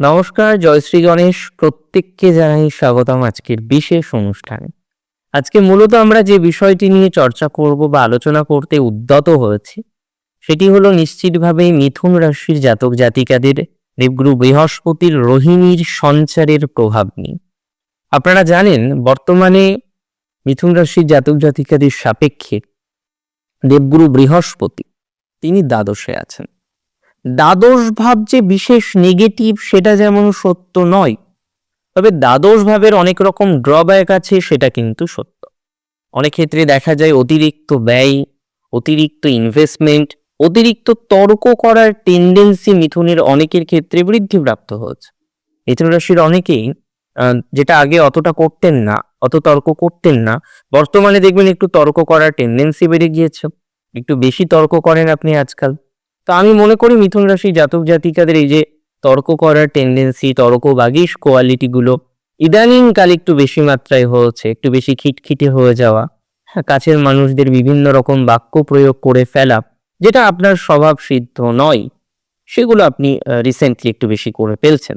নমস্কার জয়শ্রী গণেশ। প্রত্যেককে জানাই স্বাগতম আজকের বিশেষ অনুষ্ঠানে। আজকে মূলত আমরা যে বিষয়টি নিয়ে চর্চা করব বা আলোচনা করতে উদ্যত হয়েছি, সেটি হলো নিশ্চিতভাবে মিথুন রাশির জাতক জাতিকাদের দেবগুরু বৃহস্পতির রোহিণীর সঞ্চারের প্রভাব নিয়ে। আপনারা জানেন, বর্তমানে মিথুন রাশির জাতক জাতিকাদের সাপেক্ষে দেবগুরু বৃহস্পতি, তিনি দ্বাদশে আছেন। দ্বাদশ ভাব যে বিশেষ নেগেটিভ সেটা যেমন সত্য নয়, তবে দ্বাদশ ভাবের অনেক রকম ড্রব্যাক আছে সেটা কিন্তু সত্য। অনেক ক্ষেত্রে দেখা যায় অতিরিক্ত ব্যয়, অতিরিক্ত ইনভেস্টমেন্ট অতিরিক্ত তর্ক করার টেন্ডেন্সি মিথুনের অনেকের ক্ষেত্রে বৃদ্ধিপ্রাপ্ত হচ্ছে মিথুন রাশির অনেকেই যেটা আগে অতটা করতেন না, অত তর্ক করতেন না, বর্তমানে দেখবেন একটু তর্ক করার টেন্ডেন্সি বেড়ে গিয়েছে। একটু বেশি তর্ক করেন আপনি আজকাল। তো আমি মনে করি মিথুন রাশি জাতক জাতিকাদের এই যে তর্ক করার টেন্ডেন্সি তর্ক বাগিস কোয়ালিটিগুলো ইদানিং কাল একটু বেশি মাত্রায় হয়েছে একটু বেশি খিটখিটে হয়ে যাওয়া। হ্যাঁ কাছের মানুষদের বিভিন্ন রকম বাক্য প্রয়োগ করে ফেলা, যেটা আপনার স্বভাব সিদ্ধ নয়, সেগুলো আপনি রিসেন্টলি একটু বেশি করে ফেলছেন।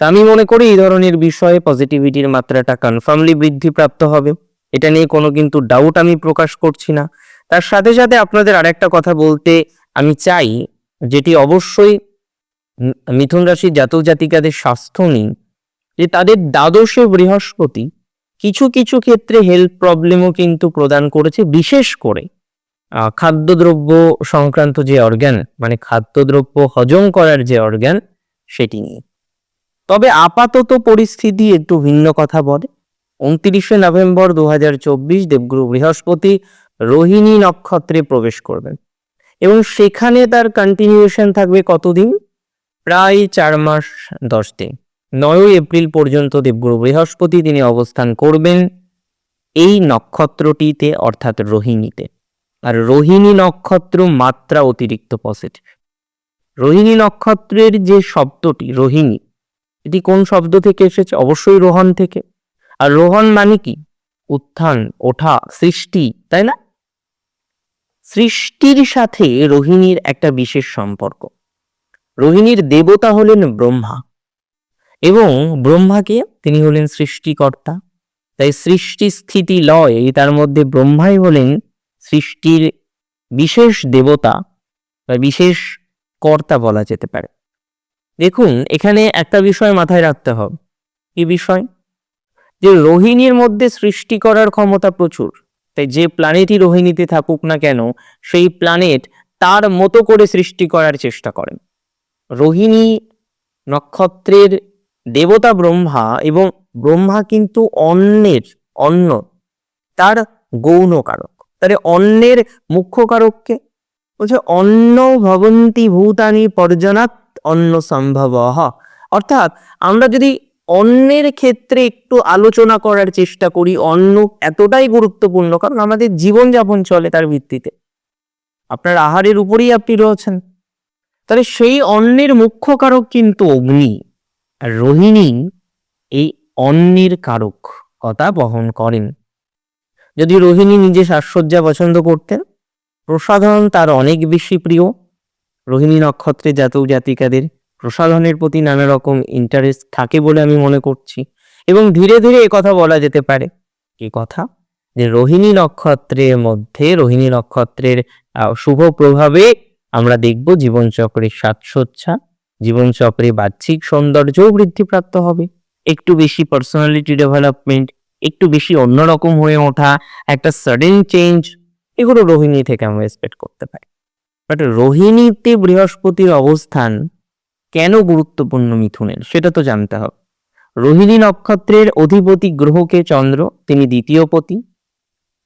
তা আমি মনে করি এই ধরনের বিষয়ে পজিটিভিটির মাত্রাটা কনফার্মলি বৃদ্ধিপ্রাপ্ত হবে। এটা নিয়ে কোনো কিন্তু ডাউট আমি প্রকাশ করছি না। তার সাথে সাথে আপনাদের আরেকটা কথা বলতে আমি চাই যেটি অবশ্যই মিথুন রাশির জাতক জাতিকাদের স্বাস্থ্য নিয়ে যে তাদের দ্বাদশে বৃহস্পতি কিছু কিছু ক্ষেত্রে হেলথ প্রবলেমও কিন্তু প্রদান করেছে, বিশেষ করে খাদ্যদ্রব্য সংক্রান্ত যে অর্গ্যান মানে খাদ্যদ্রব্য হজম করার যে অর্গ্যান সেটি নিয়ে তবে আপাতত পরিস্থিতি একটু ভিন্ন কথা বলে, উনত্রিশে নভেম্বর দু হাজার চব্বিশ দেবগুরু বৃহস্পতি রোহিণী নক্ষত্রে প্রবেশ করবেন। এবং সেখানে তার কন্টিনিউশন থাকবে কতদিন? প্রায় চার মাস দশ দিন। নয়ই এপ্রিল পর্যন্ত দেবগুরু বৃহস্পতি তিনি অবস্থান করবেন এই নক্ষত্রটিতে, অর্থাৎ রোহিণীতে। আর রোহিণী নক্ষত্র মাত্রা অতিরিক্ত পজিটিভ রোহিণী নক্ষত্রের যে শব্দটি, রোহিণী, এটি কোন শব্দ থেকে এসেছে? অবশ্যই রোহন থেকে। আর রোহন মানে কি? উত্থান, ওঠা, সৃষ্টি, তাই না? সৃষ্টির সাথে রোহিণীর একটা বিশেষ সম্পর্ক। রোহিণীর দেবতা হলেন ব্রহ্মা এবং ব্রহ্মাকে তিনি হলেন সৃষ্টিকর্তা। তাই সৃষ্টি স্থিতি লয়, তার মধ্যে ব্রহ্মাই হলেন সৃষ্টির বিশেষ দেবতা বা বিশেষ কর্তা বলা যেতে পারে। দেখুন, এখানে একটা বিষয় মাথায় রাখতে হবে। কি বিষয়? যে রোহিণীর মধ্যে সৃষ্টি করার ক্ষমতা প্রচুর। তাই যে প্ল্যানেটই রোহিণীতে থাকুক না কেন, সেই প্ল্যানেট তার মতো করে সৃষ্টি করার চেষ্টা করেন। রোহিণী নক্ষত্রের দেবতা ব্রহ্মা এবং ব্রহ্মা কিন্তু অন্যের, অন্ন, তার গৌণ কারক তাহলে অন্যের মুখ্য কারককে বলছে, অন্ন ভবন্তি ভূতানি পর্জনাত অন্ন সম্ভব। অর্থাৎ আমরা যদি অন্যের ক্ষেত্রে একটু আলোচনা করার চেষ্টা করি, অন্য এতটাই গুরুত্বপূর্ণ, কারণ আমাদের জীবনযাপন চলে তার ভিত্তিতে। আপনার আহারের উপরেই আপনি রয়েছেন। তাহলে সেই অন্নের মুখ্য কারক কিন্তু অগ্নি, আর রোহিণী এই অন্নের কারক কথা বহন করেন। যদি রোহিণী নিজে সাজসজ্জা পছন্দ করতেন, প্রসাধন তার অনেক বেশি প্রিয়। রোহিণী নক্ষত্রে জাতক জাতিকাদের প্রসাধনের প্রতি নানা রকম ইন্টারেস্ট থাকে বলে আমি মনে করছি। এবং ধীরে ধীরে কথা বলা যেতে পারে। কি কথা যে রোহিণী নক্ষত্রের মধ্যে, রোহিণী নক্ষত্রের শুভ প্রভাবে আমরা দেখব জীবনচক্রের সাজসজ্জা, জীবনচক্রে বাহ্যিক সৌন্দর্যও বৃদ্ধিপ্রাপ্ত হবে। একটু বেশি পার্সোনালিটি ডেভেলপমেন্ট একটু বেশি অন্যরকম হয়ে ওঠা, একটা সাডেন চেঞ্জ এগুলো রোহিণী থেকে আমরা এক্সপেক্ট করতে পারি। বাট রোহিণীতে বৃহস্পতির অবস্থান কেন গুরুত্বপূর্ণ মিথুনের? সেটা তো জানতে হবে। রোহিণী নক্ষত্রের অধিপতি গ্রহকে চন্দ্র, তিনি দ্বিতীয় পতি।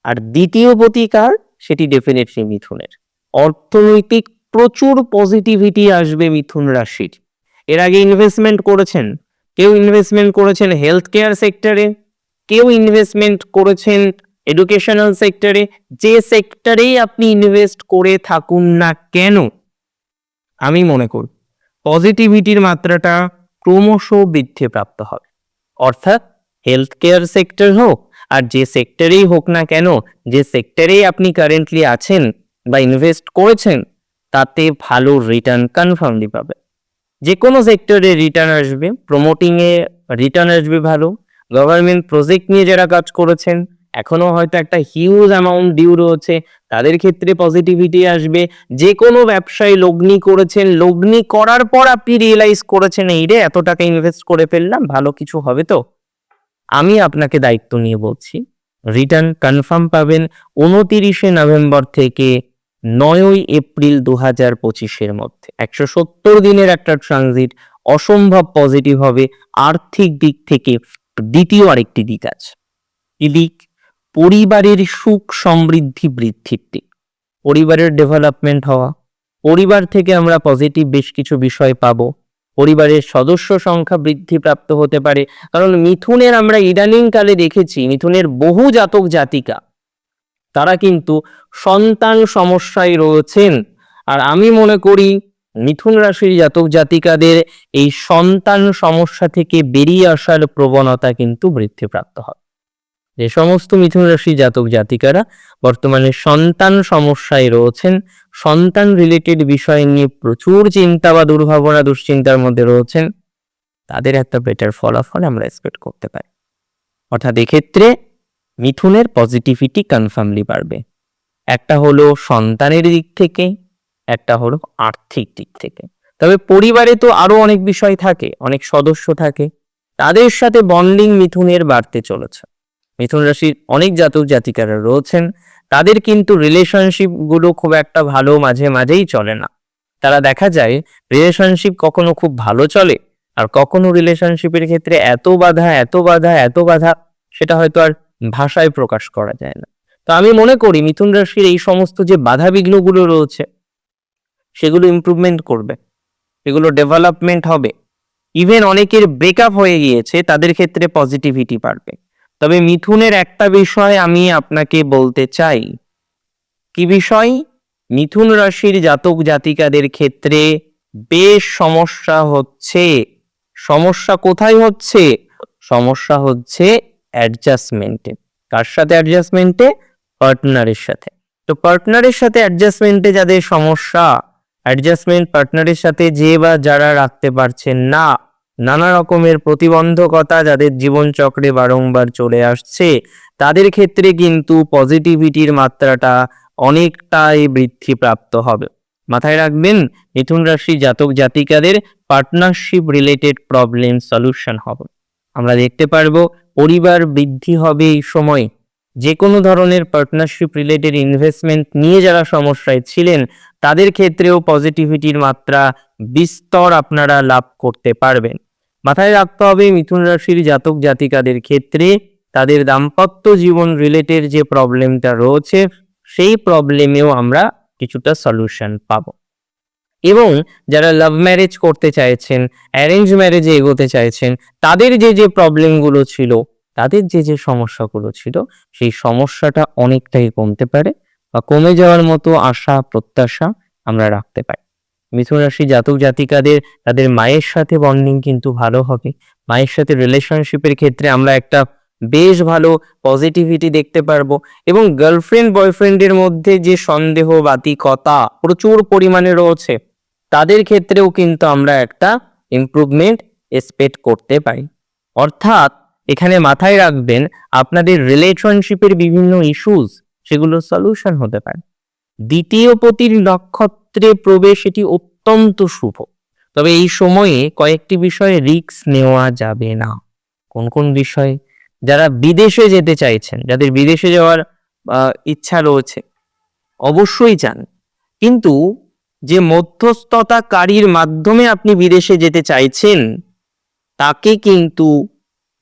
আর দ্বিতীয় কার? সেটি ডেফিনেটলি মিথুনের। অর্থনৈতিক প্রচুর পজিটিভিটি আসবে মিথুন রাশির। এর আগে ইনভেস্টমেন্ট করেছেন। কেউ ইনভেস্টমেন্ট করেছেন হেলথ কেয়ার সেক্টরে কেউ ইনভেস্টমেন্ট করেছেন এডুকেশনাল সেক্টরে যে সেক্টরেই আপনি ইনভেস্ট করে থাকুন না কেন? আমি মনে করি পজিটিভিটির মাত্রাটা ক্রমশ বৃদ্ধিপ্রাপ্ত হবে। অর্থাৎ হেলথ কেয়ার সেক্টর হোক আর যে সেক্টরেই হোক না কেন, যে সেক্টরেই আপনি কারেন্টলি আছেন বা ইনভেস্ট করেছেন, তাতে ভালো রিটার্ন কনফার্মলি পাবে যে কোনো সেক্টরে রিটার্ন আসবে প্রমোটিংয়ে রিটার্ন আসবে ভালো গভর্নমেন্ট প্রজেক্ট নিয়ে যারা কাজ করেছেন এখনও হয়তো একটা হিউজ অ্যামাউন্ট ডিউ রয়েছে, তাদের ক্ষেত্রে পজিটিভিটি আসবে। যে কোনো ব্যবসায় লগ্নি করেছেন, লগ্নি করার পর আপনি রিয়েলাইজ করেছেন, এই রে, এত টাকা ইনভেস্ট করে ফেললাম, ভালো কিছু হবে তো? আমি আপনাকে দায়িত্ব নিয়ে বলছি রিটার্ন কনফার্ম পাবেন উনতিরিশে নভেম্বর থেকে নয়ই এপ্রিল দু হাজার পঁচিশের মধ্যে। একশো সত্তর দিনের একটা ট্রানজিট অসম্ভব পজিটিভ হবে, আর্থিক দিক থেকে দ্বিতীয় আরেকটি দিক আছে। এই দিক পরিবারের সুখ সমৃদ্ধি বৃদ্ধির দিক পরিবারের ডেভেলপমেন্ট হওয়া। পরিবার থেকে আমরা পজিটিভ বেশ কিছু বিষয় পাবো। পরিবারের সদস্য সংখ্যা বৃদ্ধি প্রাপ্ত হতে পারে। কারণ মিথুনের আমরা ইদানিং কালে দেখেছি, মিথুনের বহু জাতক জাতিকা, তারা কিন্তু সন্তান সমস্যায় রয়েছেন। আর আমি মনে করি, মিথুন রাশির জাতক জাতিকাদের এই সন্তান সমস্যা থেকে বেরিয়ে আসার প্রবণতা কিন্তু বৃদ্ধিপ্রাপ্ত হয় যে সমস্ত মিথুন রাশি জাতক জাতিকারা বর্তমানে সন্তান সমস্যায় রয়েছেন, সন্তান রিলেটেড বিষয় নিয়ে প্রচুর চিন্তা বা দুর্ভাবনা, দুশ্চিন্তার মধ্যে রয়েছেন। তাদের একটা বেটার ফলাফল আমরা এক্সপেক্ট করতে পারি। অর্থাৎ এক্ষেত্রে মিথুনের পজিটিভিটি কনফার্মলি বাড়বে। একটা হলো সন্তানের দিক থেকে, একটা হলো আর্থিক দিক থেকে। তবে পরিবারে তো আরও অনেক বিষয় থাকে, অনেক সদস্য থাকে। তাদের সাথে বন্ডিং মিথুনের বাড়তে চলেছে। মিথুন রাশির অনেক জাতক জাতিকারা রয়েছেন। তাদের কিন্তু রিলেশনশিপগুলো খুব একটা ভালো মাঝে মাঝেই চলে না। তারা দেখা যায় রিলেশনশিপ কখনো খুব ভালো চলে আর কখনো রিলেশনশিপের ক্ষেত্রে এত বাধা এত বাধা এত বাধা সেটা হয়তো আর ভাষায় প্রকাশ করা যায় না। তো আমি মনে করি মিথুন রাশির এই সমস্ত যে বাধা বিঘ্নগুলো রয়েছে, সেগুলো ইমপ্রুভমেন্ট করবে, সেগুলো ডেভেলপমেন্ট হবে। ইভেন অনেকের ব্রেকআপ হয়ে গিয়েছে, তাদের ক্ষেত্রে পজিটিভিটি বাড়বে। তবে মিথুনের একটা বিষয় আমি আপনাকে বলতে চাই। কি বিষয়? মিথুন রাশির জাতক জাতিকাদের ক্ষেত্রে বেশ সমস্যা হচ্ছে। সমস্যা কোথায় হচ্ছে? সমস্যা হচ্ছে অ্যাডজাস্টমেন্টে কার সাথে অ্যাডজাস্টমেন্টে পার্টনারের সাথে। তো পার্টনারের সাথে অ্যাডজাস্টমেন্টে যাদের সমস্যা অ্যাডজাস্টমেন্ট পার্টনারের সাথে যে বা যারা রাখতে পারছেন না নানা রকমের প্রতিবন্ধকতা যাদের জীবনচক্রে বারংবার চলে আসছে, তাদের ক্ষেত্রে কিন্তু পজিটিভিটির মাত্রাটা অনেকটাই বৃদ্ধি প্রাপ্ত হবে। মাথায় রাখবেন, মিথুন রাশি জাতক জাতিকাদের পার্টনারশিপ রিলেটেড প্রবলেম সলিউশন হবে। আমরা দেখতে পারব, পরিবার বৃদ্ধি হবে এই সময়। যে কোনো ধরনের পার্টনারশিপ রিলেটেড ইনভেস্টমেন্ট নিয়ে যারা সমস্যায় ছিলেন, তাদের ক্ষেত্রেও পজিটিভিটির মাত্রা বিস্তর আপনারা লাভ করতে পারবেন। মাথায় রাখতে হবে, মিথুন রাশির জাতক জাতিকাদের ক্ষেত্রে তাদের দাম্পত্য জীবন রিলেটেড যে প্রবলেমটা রয়েছে, সেই প্রবলেমেও আমরা কিছুটা সলিউশন পাব। এবং যারা লাভ ম্যারেজ করতে চাইছেন অ্যারেঞ্জ ম্যারেজে এগোতে চাইছেন, তাদের যে যে প্রবলেমগুলো ছিল, তাদের যে যে সমস্যাগুলো ছিল, সেই সমস্যাটা অনেকটাই কমতে পারে বা কমে যাওয়ার মতো আশা, প্রত্যাশা আমরা রাখতে পারি। মিথুন রাশি জাতক জাতিকাদের, তাদের মায়ের সাথে বন্ডিং কিন্তু ভালো হবে। মায়ের সাথে রিলেশনশিপের ক্ষেত্রে আমরা একটা বেশ ভালো পজিটিভিটি দেখতে পারব এবং গার্লফ্রেন্ড বয়ফ্রেন্ডের মধ্যে যে সন্দেহ, বাতিকতা প্রচুর পরিমাণে রয়েছে, তাদের ক্ষেত্রেও কিন্তু আমরা একটা ইমপ্রুভমেন্ট এক্সপেক্ট করতে পারি। অর্থাৎ এখানে মাথায় রাখবেন, আপনাদের রিলেশনশিপের বিভিন্ন ইস্যুস সেগুলো সলিউশন হতে পারে। দ্বিতীয় পতির নক্ষত্রে প্রবেশ এটি অত্যন্ত শুভ। তবে এই সময়ে কয়েকটি বিষয়ে রিস্ক নেওয়া যাবে না। কোন কোন বিষয়ে? যারা বিদেশে যেতে চাইছেন, যাদের বিদেশে যাওয়ার ইচ্ছা রয়েছে, অবশ্যই চান কিন্তু যে মধ্যস্থতাকারীর মাধ্যমে আপনি বিদেশে যেতে চাইছেন, তাকে কিন্তু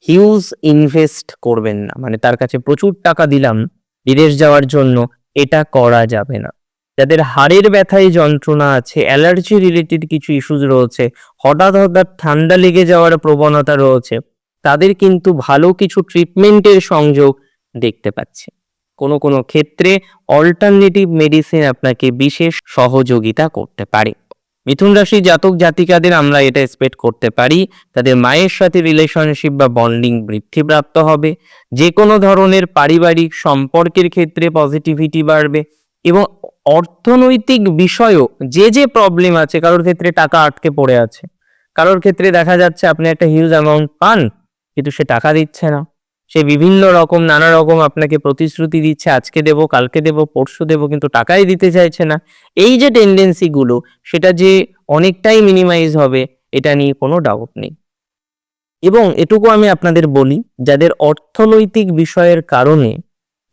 হিউজ ইনভেস্ট করবেন না। মানে তার কাছে প্রচুর টাকা দিলাম, বিদেশ যাওয়ার জন্য এটা করা যাবে না। যাদের হাড়ের ব্যথায় যন্ত্রণা আছে, অ্যালার্জি রিলেটেড কিছু ইস্যুজ রয়েছে, হঠাৎ হঠাৎ ঠান্ডা লেগে যাওয়ার প্রবণতা রয়েছে, তাদের কিন্তু ভালো কিছু ট্রিটমেন্টের সংযোগ দেখতে পাচ্ছে। কোনো কোনো ক্ষেত্রে অল্টারনেটিভ মেডিসিন আপনাকে বিশেষ সহযোগিতা করতে পারে। মিথুন রাশি জাতক জাতিকাদের আমরা এটা এক্সপেক্ট করতে পারি, তাদের মায়ের সাথে রিলেশনশিপ বা বন্ডিং বৃদ্ধিপ্রাপ্ত হবে যে কোনো ধরনের পারিবারিক সম্পর্কের ক্ষেত্রে পজিটিভিটি বাড়বে এবং অর্থনৈতিক বিষয়ও যে যে প্রবলেম আছে, কারোর ক্ষেত্রে টাকা আটকে পড়ে আছে। কারোর ক্ষেত্রে দেখা যাচ্ছে আপনি একটা হিউজ অ্যামাউন্ট পান, কিন্তু সে টাকা দিচ্ছে না। সে বিভিন্ন রকম, নানা রকম আপনাকে প্রতিশ্রুতি দিচ্ছে, আজকে দেবো, কালকে দেবো, পরশু দেবো, কিন্তু টাকাই দিতে চাইছে না। এই যে টেন্ডেন্সি গুলো, সেটা যে অনেকটাই মিনিমাইজ হবে, এটা নিয়ে কোনো ডাউট নেই। এবং এটুকু আমি আপনাদের বলি, যাদের অর্থনৈতিক বিষয়ের কারণে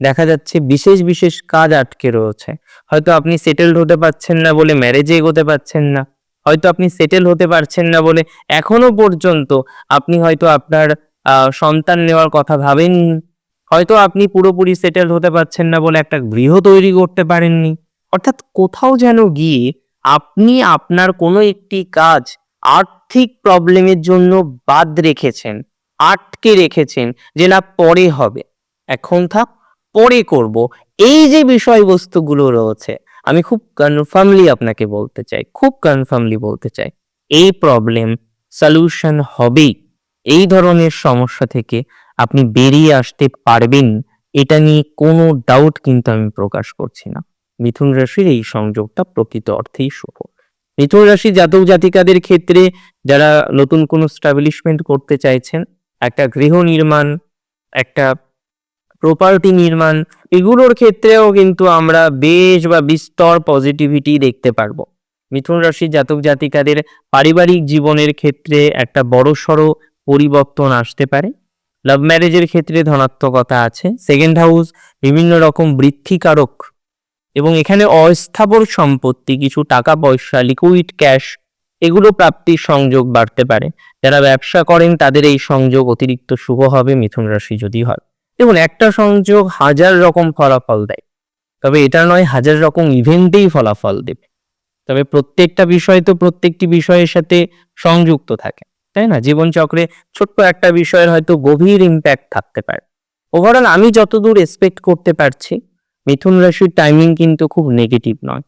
দেখা যাচ্ছে বিশেষ বিশেষ কাজ আটকে রয়েছে। হয়তো আপনি সেটেলড হতে পারছেন না বলে ম্যারেজে এগোতে পারছেন না। হয়তো আপনি সেটেল হতে পারছেন না বলে এখনও পর্যন্ত আপনি হয়তো আপনার সন্তান নেওয়ার কথা ভাবেন হয়তো আপনি পুরোপুরি সেটেল হতে পারছেন না বলে একটা গৃহ তৈরি করতে পারেননি। অর্থাৎ কোথাও যেন গিয়ে আপনি আপনার কোনো একটি কাজ আর্থিক প্রবলেমের জন্য বাদ রেখেছেন, আটকে রেখেছেন, যে পরে হবে। এখন থাক পরে করব। এই যে বিষয়বস্তুগুলো রয়েছে, আমি খুব কনফার্মলি আপনাকে বলতে চাই, খুব কনফার্মলি বলতে চাই, এই প্রবলেম সলিউশন হবেই। এই ধরনের সমস্যা থেকে আপনি বেরিয়ে আসতে পারবেন, এটা নিয়ে কোনো ডাউট কিন্তু আমি প্রকাশ করছি না। মিথুন রাশির এই সংযোগটা প্রকৃত অর্থেই শুভ। মিথুন রাশি জাতক জাতিকাদের ক্ষেত্রে যারা নতুন কোনো স্টাবলিশমেন্ট করতে চাইছেন, একটা গৃহ নির্মাণ, একটা প্রপার্টি নির্মাণ, এগুলোর ক্ষেত্রেও কিন্তু আমরা বেশ বা বিস্তর পজিটিভিটি দেখতে পারব। মিথুন রাশি জাতক জাতিকাদের পারিবারিক জীবনের ক্ষেত্রে একটা বড়সড় পরিবর্তন আসতে পারে। লাভ ম্যারেজের ক্ষেত্রে ধনাত্মকতা আছে সেকেন্ড হাউস বিভিন্ন রকম বৃদ্ধিকারক এবং এখানে অস্থাবর সম্পত্তি, কিছু টাকা পয়সা লিকুইড ক্যাশ এগুলো প্রাপ্তির সংযোগ বাড়তে পারে। যারা ব্যবসা করেন, তাদের এই সংযোগ অতিরিক্ত শুভ হবে মিথুন রাশি যদি হয়। দেখুন, একটা সংযোগ হাজার রকম ফলাফল দেয়। তবে এটা নয়, হাজার রকম ইভেন্টেই ফলাফল দেবে। তবে প্রত্যেকটা বিষয় তো প্রত্যেকটি বিষয়ের সাথে সংযুক্ত থাকে, তাই না? জীবনচক্রে ছোট্ট একটা বিষয়ের হয়তো গভীর ইম্প্যাক্ট থাকতে পারে। ওভারঅল আমি যতদূর এক্সপেক্ট করতে পারছি, মিথুন রাশির টাইমিং কিন্তু খুব নেগেটিভ নয়।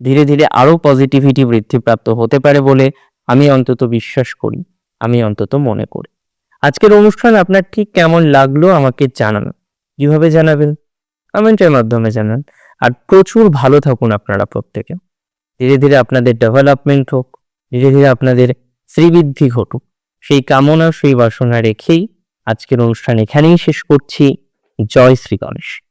ধীরে ধীরে আরও পজিটিভিটি বৃদ্ধিপ্রাপ্ত হতে পারে বলে আমি অন্তত বিশ্বাস করি, আমি অন্তত মনে করি। আজকের অনুষ্ঠান আপনার ঠিক কেমন লাগল আমাকে জানান। কীভাবে জানাবেন? কমেন্টের মাধ্যমে জানান। আর প্রচুর ভালো থাকুন আপনারা প্রত্যেকে। ধীরে ধীরে আপনাদের ডেভেলপমেন্ট হোক, ধীরে ধীরে আপনাদের শ্রীবৃদ্ধি ঘটুক। সেই কামনা, সেই বাসনা রেখেই আজকের অনুষ্ঠান এখানেই শেষ করছি। জয় শ্রী গণেশ।